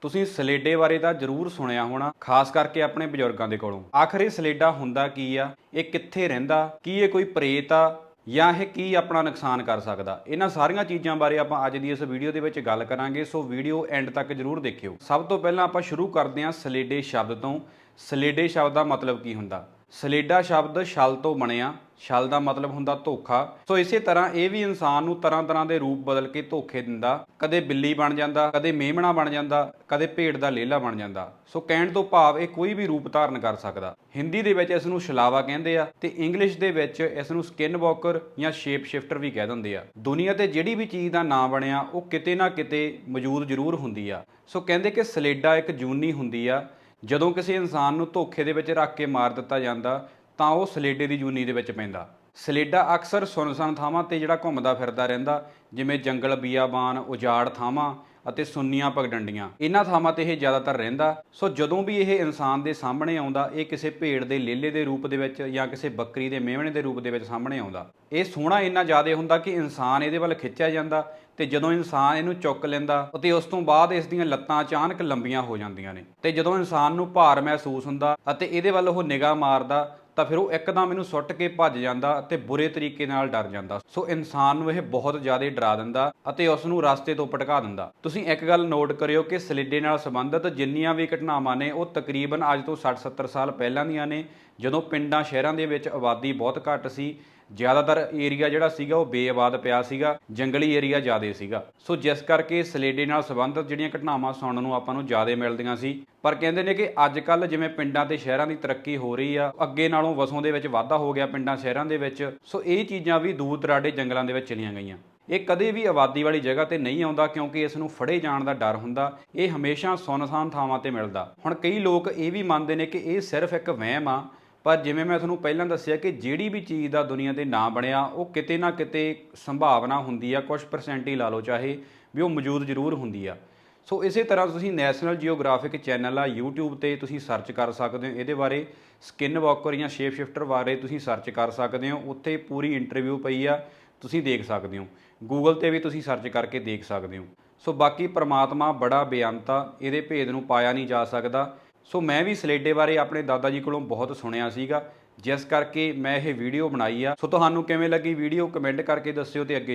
ਤੁਸੀਂ ਸਲੇਡੇ ਬਾਰੇ ਤਾਂ ਜ਼ਰੂਰ ਸੁਣਿਆ ਹੋਣਾ, ਖਾਸ ਕਰਕੇ ਆਪਣੇ ਬਜ਼ੁਰਗਾਂ ਦੇ ਕੋਲੋਂ। ਆਖਰ ਇਹ ਸਲੇਡਾ ਹੁੰਦਾ ਕੀ ਆ? ਇਹ ਕਿੱਥੇ ਰਹਿੰਦਾ? ਕੀ ਇਹ ਕੋਈ ਪ੍ਰੇਤ ਆ? ਜਾਂ ਇਹ ਕੀ ਆਪਣਾ ਨੁਕਸਾਨ ਕਰ ਸਕਦਾ? ਇਹਨਾਂ ਸਾਰੀਆਂ ਚੀਜ਼ਾਂ ਬਾਰੇ ਆਪਾਂ ਅੱਜ ਦੀ ਇਸ ਵੀਡੀਓ ਦੇ ਵਿੱਚ ਗੱਲ ਕਰਾਂਗੇ, ਸੋ ਵੀਡੀਓ ਐਂਡ ਤੱਕ ਜ਼ਰੂਰ ਦੇਖਿਓ। ਸਭ ਤੋਂ ਪਹਿਲਾਂ ਆਪਾਂ ਸ਼ੁਰੂ ਕਰਦੇ ਹਾਂ ਸਲੇਡੇ ਸ਼ਬਦ ਤੋਂ। ਸਲੇਡੇ ਸ਼ਬਦ ਦਾ ਮਤਲਬ ਕੀ ਹੁੰਦਾ? ਸਲੇਡਾ ਸ਼ਬਦ ਛਲ ਤੋਂ ਬਣਿਆ। ਛਲ ਦਾ ਮਤਲਬ ਹੁੰਦਾ ਧੋਖਾ। ਸੋ ਇਸੇ ਤਰ੍ਹਾਂ ਇਹ ਵੀ ਇਨਸਾਨ ਨੂੰ ਤਰ੍ਹਾਂ ਤਰ੍ਹਾਂ ਦੇ ਰੂਪ ਬਦਲ ਕੇ ਧੋਖੇ ਦਿੰਦਾ। ਕਦੇ ਬਿੱਲੀ ਬਣ ਜਾਂਦਾ, ਕਦੇ ਮੇਮਣਾ ਬਣ ਜਾਂਦਾ, ਕਦੇ ਭੇਡ ਦਾ ਲੇਲਾ ਬਣ ਜਾਂਦਾ। ਸੋ ਕਹਿਣ ਤੋਂ ਭਾਵ ਇਹ ਕੋਈ ਵੀ ਰੂਪ ਧਾਰਨ ਕਰ ਸਕਦਾ। ਹਿੰਦੀ ਦੇ ਵਿੱਚ ਇਸ ਨੂੰ ਛਲਾਵਾ ਕਹਿੰਦੇ ਆ ਤੇ ਇੰਗਲਿਸ਼ ਦੇ ਵਿੱਚ ਇਸ ਨੂੰ ਸਕਿਨ ਵਾਕਰ ਜਾਂ ਸ਼ੇਪ ਸ਼ਿਫਟਰ ਵੀ ਕਹਿ ਦਿੰਦੇ ਆ। ਦੁਨੀਆ ਤੇ ਜਿਹੜੀ ਵੀ ਚੀਜ਼ ਦਾ ਨਾਂ ਬਣਿਆ, ਉਹ ਕਿਤੇ ਨਾ ਕਿਤੇ ਮੌਜੂਦ ਜ਼ਰੂਰ ਹੁੰਦੀ ਆ। ਸੋ ਕਹਿੰਦੇ ਕਿ ਸਲੇਡਾ ਇੱਕ ਜੂਨੀ ਹੁੰਦੀ ਆ। ਜਦੋਂ ਕਿਸੇ ਇਨਸਾਨ ਨੂੰ ਧੋਖੇ ਦੇ ਵਿੱਚ ਰੱਖ ਕੇ ਮਾਰ ਦਿੱਤਾ ਜਾਂਦਾ, ਤਾਂ ਉਹ ਸਲੇਡੇ ਦੀ ਜੂਨੀ ਦੇ ਵਿੱਚ ਪੈਂਦਾ। ਸਲੇਡਾ ਅਕਸਰ ਸੁੰਨਸਾਨ ਥਾਵਾਂ ਤੇ ਜਿਹੜਾ ਘੁੰਮਦਾ ਫਿਰਦਾ ਰਹਿੰਦਾ, ਜਿਵੇਂ ਜੰਗਲ, ਬੀਆਬਾਨ, ਉਜਾੜ ਥਾਵਾਂ ਅਤੇ ਸੁੰਨੀਆਂ ਪਗਡੰਡੀਆਂ। ਇਹਨਾਂ ਥਾਵਾਂ ਤੇ ਇਹ ਜ਼ਿਆਦਾਤਰ ਰਹਿੰਦਾ। ਸੋ ਜਦੋਂ ਵੀ ਇਹ ਇਨਸਾਨ ਦੇ ਸਾਹਮਣੇ ਆਉਂਦਾ, ਇਹ ਕਿਸੇ ਭੇਡ ਦੇ ਲੇਲੇ ਦੇ ਰੂਪ ਦੇ ਵਿੱਚ ਜਾਂ ਕਿਸੇ ਬੱਕਰੀ ਦੇ ਮੇਵਣੇ ਦੇ ਰੂਪ ਦੇ ਵਿੱਚ ਸਾਹਮਣੇ ਆਉਂਦਾ। ਇਹ ਸੋਹਣਾ ਇੰਨਾ ਜ਼ਿਆਦਾ ਹੁੰਦਾ ਕਿ ਇਨਸਾਨ ਇਹਦੇ ਵੱਲ ਖਿੱਚਿਆ ਜਾਂਦਾ ਤੇ ਜਦੋਂ ਇਨਸਾਨ ਇਹਨੂੰ ਚੁੱਕ ਲੈਂਦਾ ਅਤੇ ਉਸ ਤੋਂ ਬਾਅਦ ਇਸ ਦੀਆਂ ਲੱਤਾਂ ਅਚਾਨਕ ਲੰਬੀਆਂ ਹੋ ਜਾਂਦੀਆਂ ਨੇ। ਤੇ ਜਦੋਂ ਇਨਸਾਨ ਨੂੰ ਭਾਰ ਮਹਿਸੂਸ ਹੁੰਦਾ ਅਤੇ ਇਹਦੇ ਵੱਲ ਉਹ ਨਿਗਾਹ ਮਾਰਦਾ ਤਾਂ ਫਿਰ ਉਹ ਇੱਕਦਮ ਇਹਨੂੰ ਸੁੱਟ ਕੇ ਭੱਜ ਜਾਂਦਾ ਤੇ ਬੁਰੇ ਤਰੀਕੇ ਨਾਲ ਡਰ ਜਾਂਦਾ। ਸੋ ਇਨਸਾਨ ਨੂੰ ਇਹ ਬਹੁਤ ਜ਼ਿਆਦਾ ਡਰਾ ਦਿੰਦਾ ਅਤੇ ਉਸ ਨੂੰ ਰਸਤੇ ਤੋਂ ਭਟਕਾ ਦਿੰਦਾ। ਤੁਸੀਂ ਇੱਕ ਗੱਲ ਨੋਟ ਕਰਿਓ ਕਿ ਸਲੇਡੇ ਨਾਲ ਸੰਬੰਧਿਤ ਜਿੰਨੀਆਂ ਵੀ ਘਟਨਾਵਾਂ ਨੇ, ਉਹ ਤਕਰੀਬਨ ਅੱਜ ਤੋਂ 60-70 ਸਾਲ ਪਹਿਲਾਂ ਦੀਆਂ ਨੇ। ਜਦੋਂ ਪਿੰਡਾਂ, ਸ਼ਹਿਰਾਂ ਦੇ ਵਿੱਚ ਆਬਾਦੀ ਬਹੁਤ ਘੱਟ ਸੀ ਜ਼ਿਆਦਾਤਰ ਏਰੀਆ ਜਿਹੜਾ ਸੀਗਾ ਉਹ ਬੇਆਬਾਦ ਪਿਆ ਸੀਗਾ, ਜੰਗਲੀ ਏਰੀਆ ਜ਼ਿਆਦੇ ਸੀਗਾ। ਸੋ ਜਿਸ ਕਰਕੇ ਸਲੇਡੇ ਨਾਲ ਸੰਬੰਧਿਤ ਜਿਹੜੀਆਂ ਘਟਨਾਵਾਂ ਸੁਣਨ ਨੂੰ ਆਪਾਂ ਨੂੰ ਜ਼ਿਆਦੇ ਮਿਲਦੀਆਂ ਸੀ। ਪਰ ਕਹਿੰਦੇ ਨੇ ਕਿ ਅੱਜ ਕੱਲ ਜਿਵੇਂ ਪਿੰਡਾਂ ਤੇ ਸ਼ਹਿਰਾਂ ਦੀ ਤਰੱਕੀ ਹੋ ਰਹੀ ਆ, ਅੱਗੇ ਨਾਲੋਂ ਵਸੋਂ ਦੇ ਵਿੱਚ ਵਾਧਾ ਹੋ ਗਿਆ ਪਿੰਡਾਂ ਸ਼ਹਿਰਾਂ ਦੇ ਵਿੱਚ। ਸੋ ਇਹ ਚੀਜ਼ਾਂ ਵੀ ਦੂਰ ਦਰਾਡੇ ਜੰਗਲਾਂ ਦੇ ਵਿੱਚ ਚਲੀਆਂ ਗਈਆਂ। ਇਹ ਕਦੇ ਵੀ ਆਬਾਦੀ ਵਾਲੀ ਜਗ੍ਹਾ ਤੇ ਨਹੀਂ ਆਉਂਦਾ ਕਿਉਂਕਿ ਇਸ ਨੂੰ ਫੜੇ ਜਾਣ ਦਾ ਡਰ ਹੁੰਦਾ, ਇਹ ਹਮੇਸ਼ਾ ਸੁੰਨਸਾਨ ਥਾਵਾਂ ਤੇ ਮਿਲਦਾ। ਹੁਣ ਕਈ ਲੋਕ ਇਹ ਵੀ ਮੰਨਦੇ ਨੇ ਕਿ ਇਹ ਸਿਰਫ ਇੱਕ ਵਹਿਮ ਆ ਪਰ ਜਿਵੇਂ ਮੈਂ ਤੁਹਾਨੂੰ ਪਹਿਲਾਂ ਦੱਸਿਆ ਕਿ ਜਿਹੜੀ ਵੀ ਚੀਜ਼ ਦਾ ਦੁਨੀਆ ਤੇ ਨਾ ਬਣਿਆ, ਉਹ ਕਿਤੇ ਨਾ ਕਿਤੇ ਸੰਭਾਵਨਾ ਹੁੰਦੀ ਆ ਕੁਝ ਪਰਸੈਂਟ ਹੀ ਲਾ ਲਓ, ਚਾਹੇ ਵੀ ਉਹ ਮੌਜੂਦ ਜ਼ਰੂਰ ਹੁੰਦੀ ਆ। ਸੋ ਇਸੇ ਤਰ੍ਹਾਂ ਤੁਸੀਂ ਨੈਸ਼ਨਲ ਜੀਓਗ੍ਰਾਫਿਕ ਚੈਨਲ ਆ, YouTube ਤੇ ਤੁਸੀਂ ਸਰਚ ਕਰ ਸਕਦੇ ਹੋ। ਇਹਦੇ ਬਾਰੇ ਸਕਿਨ ਵਾਕਰ ਜਾਂ ਸ਼ੇਪ ਸ਼ਿਫਟਰ ਬਾਰੇ ਤੁਸੀਂ ਸਰਚ ਕਰ ਸਕਦੇ ਹੋ। ਉੱਥੇ ਪੂਰੀ ਇੰਟਰਵਿਊ ਪਈ ਆ, ਤੁਸੀਂ ਦੇਖ ਸਕਦੇ ਹੋ। Google ਤੇ ਵੀ ਤੁਸੀਂ ਸਰਚ ਕਰਕੇ ਦੇਖ ਸਕਦੇ ਹੋ। ਸੋ ਬਾਕੀ ਪ੍ਰਮਾਤਮਾ ਬੜਾ ਬੇਅੰਤ ਆ, ਇਹਦੇ ਭੇਦ ਨੂੰ ਪਾਇਆ ਨਹੀਂ ਜਾ ਸਕਦਾ। ਸੋ ਮੈਂ ਵੀ ਸਲੇਡੇ ਬਾਰੇ ਆਪਣੇ ਦਾਦਾ ਜੀ ਕੋਲੋਂ ਬਹੁਤ ਸੁਣਿਆ ਸੀਗਾ, ਜਿਸ ਕਰਕੇ ਮੈਂ ਇਹ ਵੀਡੀਓ ਬਣਾਈ ਆ। ਸੋ ਤੁਹਾਨੂੰ ਕਿਵੇਂ ਲੱਗੀ ਵੀਡੀਓ, ਕਮੈਂਟ ਕਰਕੇ ਦੱਸਿਓ ਤੇ ਅੱਗੇ